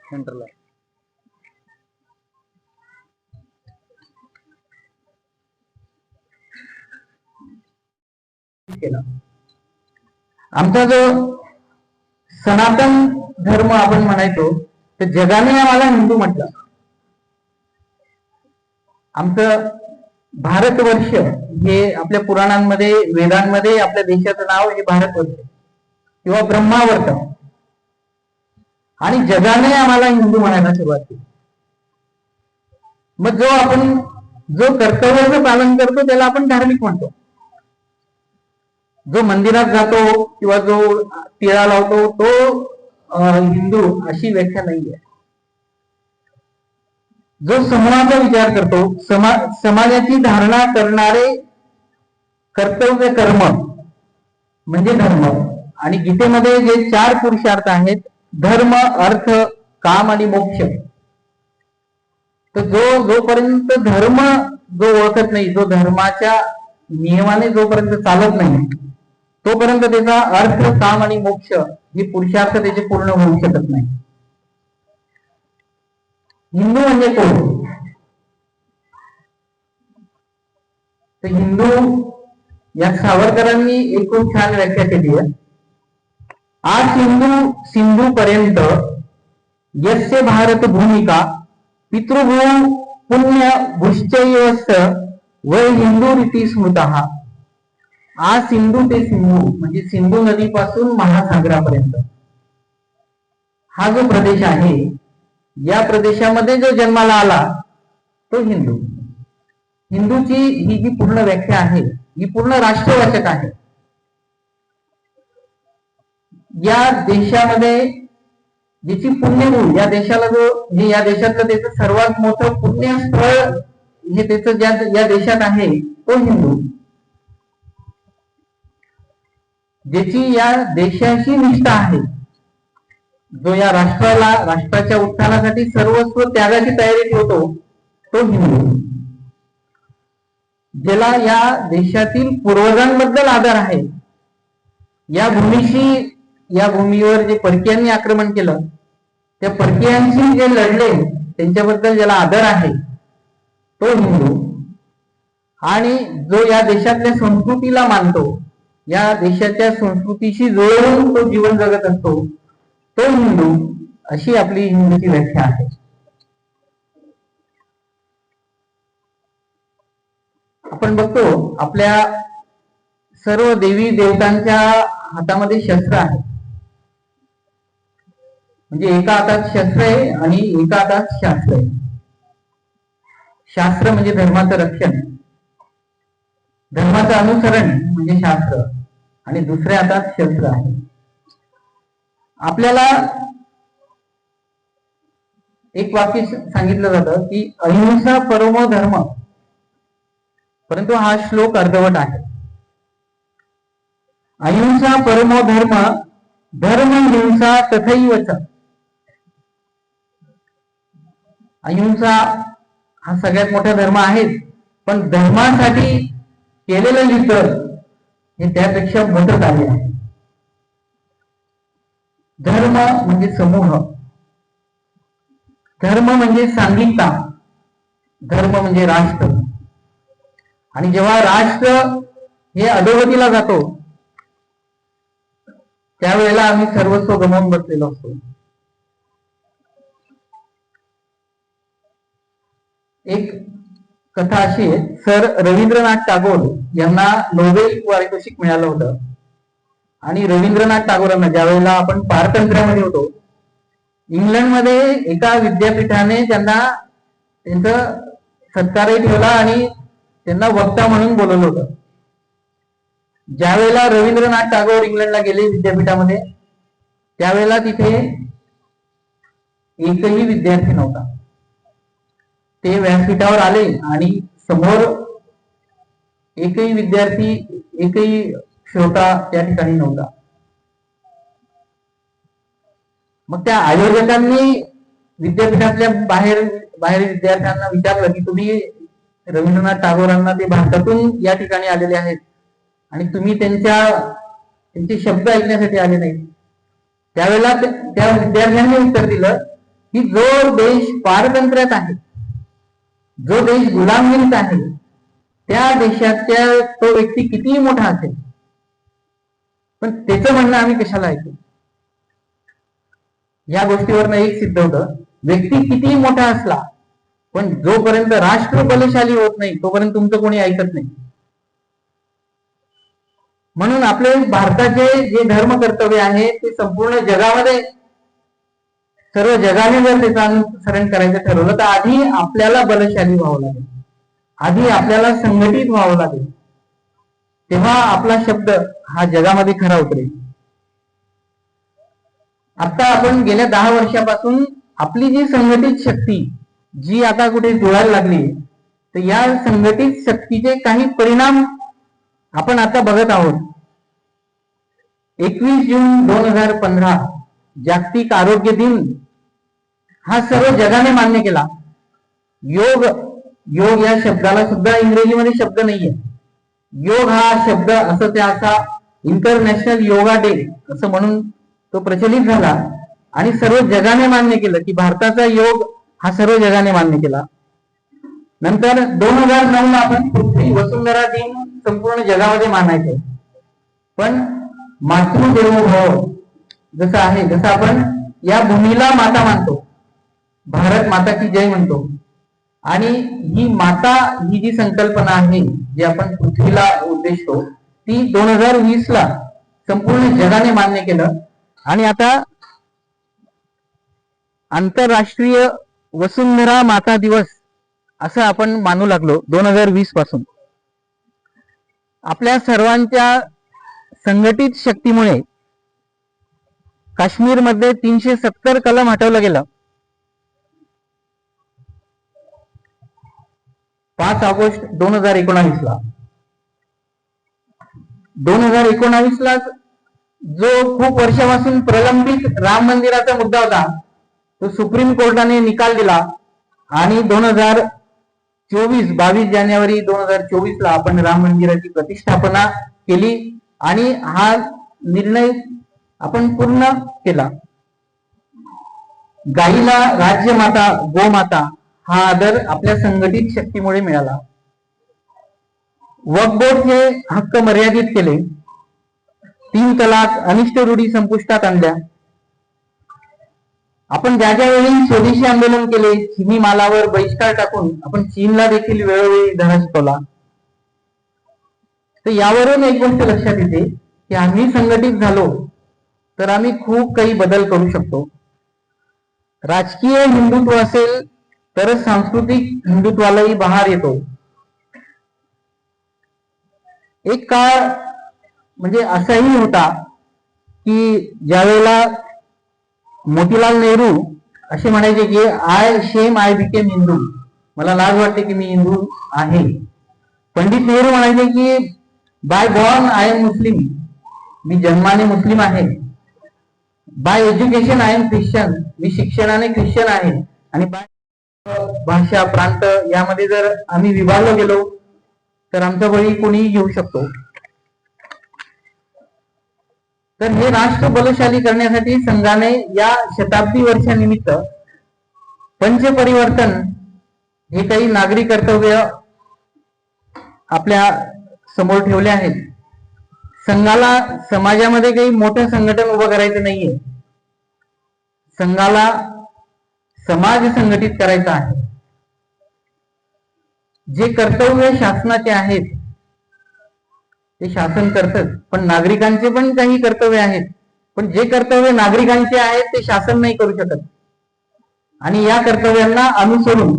सेंटरला केला आमचा जो सनातन धर्म आपण म्हणायचो तर जगाने आम्हाला हिंदू म्हटलं. आमचं भारतवर्ष हे आपल्या पुराणांमध्ये वेदांमध्ये आपल्या देशाचं नाव हे भारतवर्ष. किंवा ब्रह्मावर्त. आणि जगाने आम्हाला हिंदू म्हणायला सुरुवात केली. मग जो आपण जो कर्तव्याचं पालन करतो त्याला आपण धार्मिक म्हणतो. जो मंदिरात जातो किंवा जो टिळा लावतो तो हिंदू अशी व्याख्या नाहीये. जो समूहाचा विचार करतो समा समाजाची धारणा करणारे कर्तव्य कर्म म्हणजे धर्म. आणि गीतेमध्ये जे चार पुरुषार्थ आहेत धर्म अर्थ काम आणि मोक्ष. तर जो जोपर्यंत धर्म जो ओळखत नाही जो धर्माच्या नियमाने जोपर्यंत चालत नाही तोपर्यंत त्याचा अर्थ काम आणि मोक्ष हे पुरुषार्थ त्याचे पूर्ण होऊ शकत नाही. हिंदू म्हणजे कोण? तर हिंदू या सावरकरांनी एक खूप छान व्याख्या केली आहे. आज सिंधू सिंधू पर्यंत यस्य भारत भूमिका पितृभू पुण्य भुश्चयस्त व हिंदू रीती स्मृत. आज सिंधू ते सिंधू म्हणजे सिंधू नदीपासून महासागरापर्यंत. हा जो प्रदेश आहे या प्रदेशामध्ये जो जन्माला आला तो हिंदू. हिंदूची ही जी पूर्ण व्याख्या आहे ही पूर्ण राष्ट्रवाचक आहे. या देशामध्ये ज्याची पुण्यभूमी या देशाला जो हे या देशातलं त्याचं सर्वात मोठं पुण्यस्थळ हे त्याचं ज्या या देशात आहे तो हिंदू. ज्याची या देशाशी निष्ठा आहे. जो या राष्ट्राला राष्ट्राच्या उत्थानासाठी सर्वस्व त्यागाची तयारी ठेवतो तो हिंदू. ज्याला या देशातील पूर्वजांबद्दल आदर आहे या भूमीशी या भूमीवर जे परकीयांनी आक्रमण केलं त्या परकीयांशी जे लढले त्यांच्याबद्दल ज्याला आदर आहे तो हिंदू. आणि जो या देशातल्या संस्कृतीला मानतो या देशाच्या संस्कृतीशी जुळवून तो जीवन जगत असतो तो हिंदू अशी आपली हिंदूची व्याख्या आहे. आपण बघतो आपल्या सर्व देवी देवतांच्या हातामध्ये शस्त्र आहे. म्हणजे एका हातात शस्त्र आहे आणि एका हातात शास्त्र आहे. शास्त्र म्हणजे धर्माचं रक्षण. धर्माचं अनुसरण म्हणजे शास्त्र. आणि दुसऱ्या हातात शस्त्र आहे. आपल्याला एक वाक्य सांगितलं जातं की अहिंसा परम धर्म. परंतु हा श्लोक अर्धवट आहे. अहिंसा परमो धर्म धर्म हिंसा तथैवच. अहिंसा हा सगळ्यात मोठा धर्म आहे पण धर्मासाठी केलेलं युद्ध हे त्यापेक्षा मोठं कार्य आहे. धर्म म्हणजे समूह. धर्म म्हणजे सांघिकता धर्म म्हणजे राष्ट्र. आणि जेव्हा राष्ट्र हे अधोगतीला जातो त्यावेळेला आम्ही सर्वस्व गमावून बसलेलो असतो. एक कथा अशी आहे सर रवींद्रनाथ टागोर यांना नोबेल पारितोषिक मिळालं होतं. आणि रवींद्रनाथ टागोरांना ज्या वेळेला आपण पारतंत्र्यामध्ये होतो इंग्लंडमध्ये एका विद्यापीठाने त्यांना त्यांचं सत्कारही ठेवला आणि त्यांना वक्ता म्हणून बोलवलं होतं. ज्या वेळेला रवींद्रनाथ टागोर इंग्लंडला गेले विद्यापीठामध्ये त्यावेळेला तिथे एकही विद्यार्थी नव्हता. ते व्यासपीठावर आले आणि समोर एकही विद्यार्थी एकही श्रोता त्या ठिकाणी नव्हता. मग त्या आयोजकांनी विद्यापीठातल्या बाहेर बाहेर विद्यार्थ्यांना विचारलं की तुम्ही रवींद्रनाथ टागोरांना ते भारतातून या ठिकाणी आलेले आहेत आणि तुम्ही त्यांच्या त्यांचे शब्द ऐकण्यासाठी आले नाहीत. त्यावेळेला त्या विद्यार्थ्यांनी उत्तर दिलं की जो देश पारतंत्र्यात आहे जो देश गुलामगिरीत आहे त्या देशाच्या तो व्यक्ती कितीही मोठा असेल पण त्याचं म्हणणं आम्ही कशाला ऐकू? या गोष्टीवरनं एक सिद्ध होतं. व्यक्ती कितीही मोठा असला पण जोपर्यंत राष्ट्र बलशाली होत नाही तोपर्यंत तुमचं कोणी ऐकत नाही. म्हणून आपले भारताचे जे धर्म कर्तव्य आहे ते संपूर्ण जगामध्ये सर्व जगाने जर त्याचं अनुसरण करायचं ठरवलं तर आधी आपल्याला बलशाली व्हावं लागेल. आधी आपल्याला संघटित व्हावं लागेल. तेव्हा आपला शब्द हा जगामध्ये खरा उतरेल आता आपण गेल्या दहा वर्षापासून आपली जी संघटित शक्ती जी आता कुठे जुळायला लागली तर या संघटित शक्तीचे काही परिणाम आपण आता बघत आहोत. एकवीस जून दोन हजार पंधरा जागतिक आरोग्य दिन. हा सर्व जगाने मान्य केला. योग योग या शब्दाला सुद्धा इंग्रजीमध्ये शब्द नाहीये. योग हा शब्द असं त्या असा इंटरनॅशनल योगा डे असं म्हणून तो प्रचलित झाला आणि सर्व जगाने मान्य केलं की भारताचा योग हा सर्व जगाने मान्य केला. नंतर दोन हजार नऊ ला आपण पृथ्वी वसुंधरा दिन संपूर्ण जगामध्ये मानायचो पण मातृदेवो भव जसं आहे जसं आपण या भूमीला माता मानतो भारत माता की जय म्हणतो. आणि ही माता ही जी संकल्पना आहे जी आपण पृथ्वीला उद्देशतो ती दोन हजार वीस ला संपूर्ण जगाने मान्य केलं. आणि आता आंतरराष्ट्रीय वसुंधरा माता दिवस असं आपण मानू लागलो दोन हजार वीसपासून. आपल्या सर्वांच्या संघटित शक्तीमुळे काश्मीरमध्ये तीनशे सत्तर कलम हटवलं गेलं. पाच ऑगस्ट दोन हजार एकोणावीस ला. दोन हजार एकोणावीस ला जो खूप वर्षापासून प्रलंबित राम मंदिराचा मुद्दा होता तो सुप्रीम कोर्टाने निकाल दिला. आणि दोन हजार चोवीस बावीस जानेवारी दोन हजार चोवीस ला आपण राम मंदिराची प्रतिष्ठापना केली आणि हा निर्णय आपण पूर्ण केला. गाईला राज्यमाता गोमाता हा आदर आपल्या संघटित शक्तीमुळे मिळाला. वक्फ बोर्डचे हक्क मर्यादित केले. तीन तलाक अनिष्ट रूढी संपुष्टात आणल्या. आपण ज्या ज्या वेळी स्वदेशी आंदोलन केले चिनी मालावर बहिष्कार टाकून आपण चीनला देखील वेळोवेळी धडा शिकवला तर यावरून एक गोष्ट लक्षात येते की आम्ही संघटित झालो तर आम्ही खूप काही बदल करू शकतो. राजकीय हिंदुत्व असेल तरच सांस्कृतिक हिंदुत्वालाही बहार येतो. एक काळ म्हणजे असाही होता की ज्यावेळेला मोतीलाल नेहरू असे म्हणायचे की I shame I became Hindu मला लाज वाटते की मी हिंदू आहे. पंडित नेहरू म्हणायचे की by born I am Muslim मी जन्माने मुस्लिम आहे. By education I am Christian मी शिक्षणाने ख्रिश्चन आहे. आणि बाय भाषा प्रांत यामध्ये जर आम्ही विभागलो गेलो तर आमचा बळी कोणीही घेऊ शकतो. तर हे राष्ट्र बलशाली करण्यासाठी संघाने या शताब्दी वर्षानिमित्त पंचपरिवर्तन हे काही नागरी कर्तव्य आपल्यासमोर ठेवले आहेत. संघाला समाजामध्ये काही मोठं संघटन उभं करायचं नाहीये. संघाला समाज संघटित करायचा आहे. जे कर्तव्य शासनाचे आहेत ते शासन करतच पण नागरिकांचे पण काही कर्तव्य आहेत. पण जे कर्तव्य नागरिकांचे आहेत ते शासन नाही करू शकत. आणि या कर्तव्यांना अनुसरून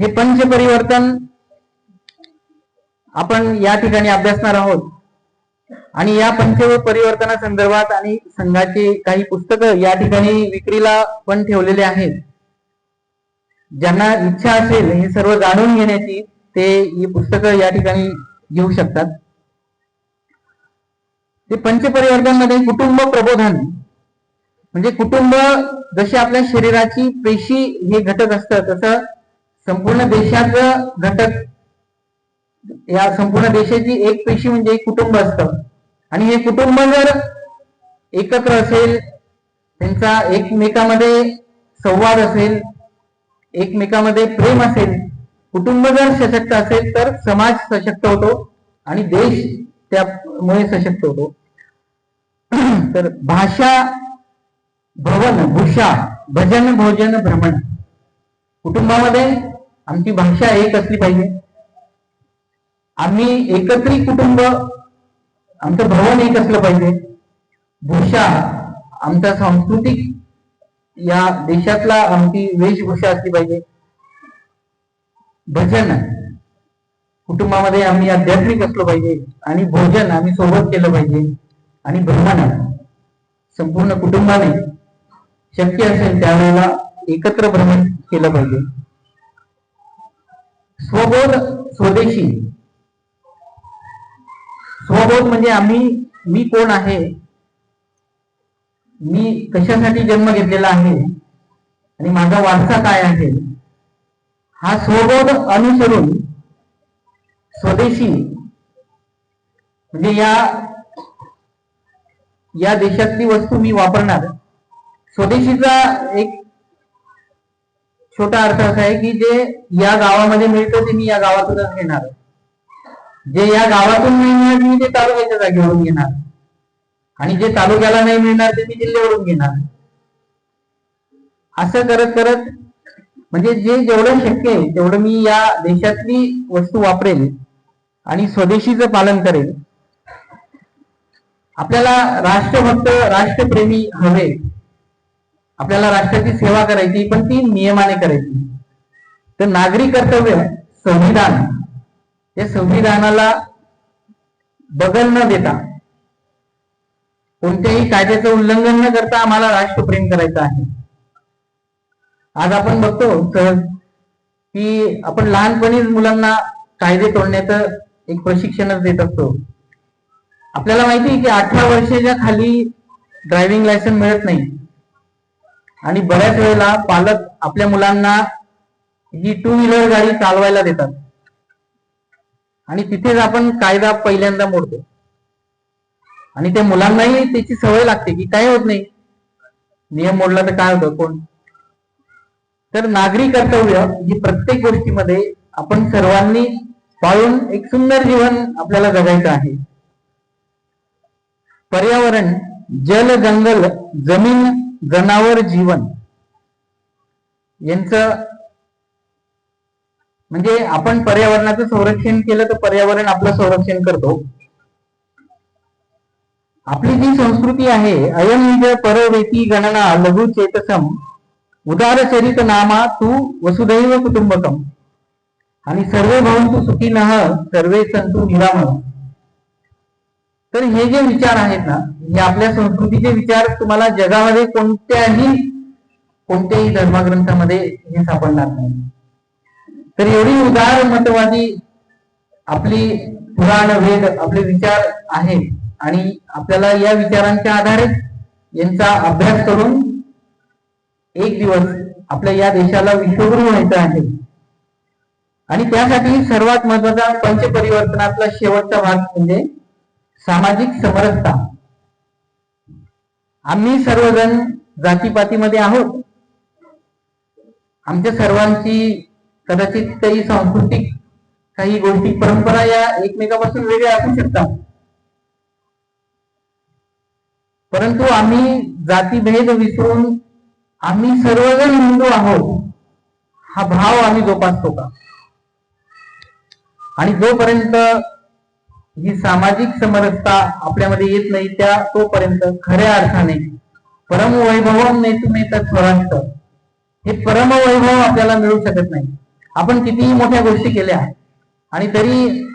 हे पंचपरिवर्तन आपण या ठिकाणी अभ्यासणार आहोत. आणि या पंच परिवर्तना संदर्भात आणि संघाची काही पुस्तकं या ठिकाणी विक्रीला पण ठेवलेले आहेत. ज्यांना इच्छा असेल हे सर्व जाणून घेण्याची ते ही पुस्तकं या ठिकाणी घेऊ शकतात. ते पंचपरिवर्तनमध्ये कुटुंब प्रबोधन म्हणजे कुटुंब जशी आपल्या शरीराची पेशी हे घटक असतं तसं संपूर्ण देशाचं घटक या संपूर्ण देशाची एक पेशी म्हणजे एक कुटुंब असतं. आणि हे कुटुंब जर एकत्र असेल त्यांचा एकमेकामध्ये संवाद असेल एकमेकामध्ये प्रेम असेल कुटुंब जर सशक्त असेल तर समाज सशक्त होतो आणि देश त्यामुळे सशक्त होतो. तर भाषा भवन भूषा भजन भोजन भ्रमण. कुटुंबामध्ये आमची भाषा एक असली पाहिजे. आम्ही एकत्रित कुटुंब आमचं भवन एक असलं पाहिजे. भूषा आमचा सांस्कृतिक या देशातला आमची वेशभूषा असली पाहिजे. भजन. कुटुंबामध्ये आम्ही आध्यात्मिक असलो पाहिजे आणि भोजन आम्ही सोबत केलं पाहिजे आणि भ्रमण. संपूर्ण कुटुंबाने शक्य असेल त्यावेळेला एकत्र भ्रमण केलं पाहिजे. स्वबोध स्वदेशी. स्वबोध म्हणजे आम्ही मी कोण आहे मी कशासाठी जन्म घेतलेला आहे? आणि माझा वारसा काय आहे? हा स्वबोध अनुसरून स्वदेशी म्हणजे या या देशातली वस्तू मी वापरणार. स्वदेशीचा एक छोटा अर्थ असा आहे की जे या गावामध्ये मिळतं ते मी या गावातूनच घेणार. जे या गावातून नाही मिळणार मी ते तालुक्याच्या जागेवरून घेणार. आणि जे तालुक्याला नाही मिळणार ते मी जिल्ह्यावरून घेणार. असं करत करत म्हणजे जे जेवढं शक्य आहे तेवढं मी या देशातली वस्तू वापरेल आणि स्वदेशीचं पालन करेल. आपल्याला राष्ट्रभक्त राष्ट्रप्रेमी हवे. आपल्याला राष्ट्राची सेवा करायची पण ती नियमाने करायची. तर नागरी कर्तव्य संविधान. या संविधानाला बगल न देता कोणत्याही कायद्याचं उल्लंघन न करता आम्हाला राष्ट्रप्रेम करायचं आहे. आज आपण बघतो सहज की आपण लहानपणीच मुलांना कायदे तोडण्याचं एक प्रशिक्षणच देत असतो. आपल्याला माहिती आहे की अठरा वर्षाच्या खाली ड्रायव्हिंग लायसन्स मिळत नाही. आणि बऱ्याच वेळेला पालक आपल्या मुलांना ही टू व्हीलर गाडी चालवायला देतात. आणि तिथेच आपण कायदा पहिल्यांदा मोडतो. आणि त्या मुलांनाही त्याची सवय लागते की काय होत नाही. नियम मोडला तर काय होतं? कोण? तर नागरी कर्तव्य ही प्रत्येक गोष्टीमध्ये आपण सर्वांनी पाळून एक सुंदर जीवन आपल्याला जगायचं आहे. पर्यावरण जल जंगल जमीन जनावर जीवन यांचं म्हणजे आपण पर्यावरणाचं संरक्षण केलं तर पर्यावरण आपलं संरक्षण करतो. आपली जी संस्कृती आहे अयम परवेती गणना लघु चेतसम उदार चरित नामा तू वसुदैव कुटुंबकम आणि सर्वे भवंतु सुखी नह सर्वे संतू निराम. तर हे जे विचार आहेत ना हे आपल्या संस्कृतीचे विचार तुम्हाला जगामध्ये कोणत्याही कोणत्याही धर्मग्रंथामध्ये हे सापडणार नाही. तर एवढी उदार मतवादी आपली पुराण वेद आपले विचार आहेत. आणि आपल्याला या विचारांच्या आधारे यांचा अभ्यास करून एक दिवस आपल्या या देशाला विश्वगुरु व्हायचं आहे. आणि त्यासाठी सर्वात महत्त्वाचा पंचपरिवर्तनातला शेवटचा भाग म्हणजे सामाजिक समरसता. आम्ही सर्वजण जातीपातीमध्ये आहोत. आमच्या सर्वांची कदाचित काही सांस्कृतिक काही गोष्टी परंपरा या एकमेकापासून वेगळ्या असू शकतात. परंतु आम्ही जातीभेद विसरून आम्ही सर्वजण हिंदू आहोत हा भाव आम्ही जोपासतो का? आणि जोपर्यंत ही सामाजिक समरसता आपल्यामध्ये येत नाही त्या तोपर्यंत खऱ्या अर्थाने परमवैभव नेतुमे स्वराष्ट्र हे परमवैभव आपल्याला मिळू शकत नाही. आपण कितीही मोठ्या गोष्टी केल्या आणि तरी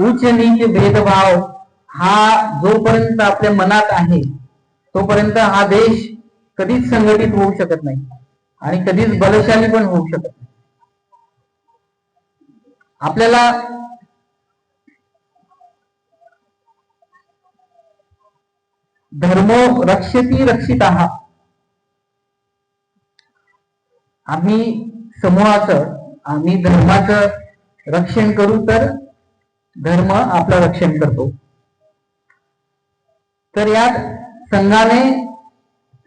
उच्च नीच भेदभाव हा जोपर्यंत आपल्या मनात आहे तोपर्यंत हा देश कधीच संघटित होऊ शकत नाही आणि कधीच बलशाली पण होऊ शकत नाही. आपल्याला धर्मो रक्षती रक्षित आहात आम्ही समूहाचं आम्ही धर्माचं रक्षण करू तर धर्म आपलं रक्षण करतो. तर यात संघाने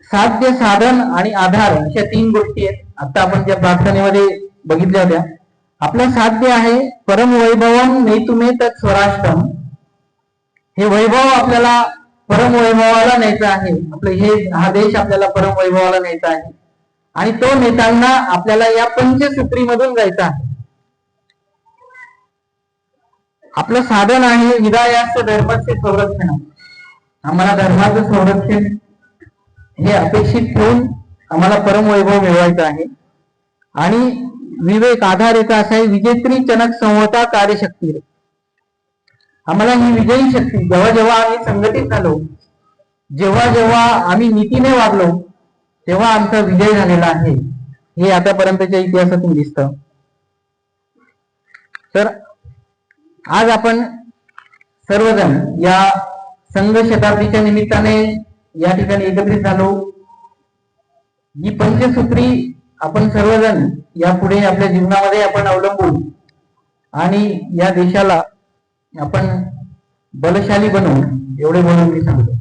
साध्य साधन आणि आधार अशा तीन गोष्टी आहेत. आता आपण ज्या प्रार्थनेमध्ये बघितल्या होत्या आपलं साध्य आहे परम वैभवम नेतुमे तत् स्वराष्ट्रम हे वैभव आपल्याला परम वैभवाला न्यायचं आहे. आपलं हे हा देश आपल्याला परम वैभवाला न्यायचा आहे. आणि तो नेताना आपल्याला या पंचसूत्रीमधून जायचा आहे. आपलं साधन आहे विदायास धर्माचे संरक्षण आम्हाला धर्माचं संरक्षण हे अपेक्षित ठेवून आम्हाला परम वैभव मिळवायचं आहे. आणि विवेक आधार याचा असा आहे विजेत्री चनक संवता कार्यशक्ती आम्हाला ही विजयी शक्ती जेव्हा जेव्हा आम्ही संघटित झालो जेव्हा जेव्हा आम्ही नीतीने वागलो तेव्हा आमचा विजय झालेला आहे. हे आतापर्यंतच्या इतिहासातून दिसत. तर आज आपण सर्वजण या संघ शताब्दीच्या निमित्ताने या ठिकाणी एकत्रित झालो. ही पंचसूत्री आपण सर्वजण यापुढे आपल्या जीवनामध्ये आपण अवलंबून आणि या देशाला आपण बलशाली बनवू एवढे म्हणून मी सांगतो.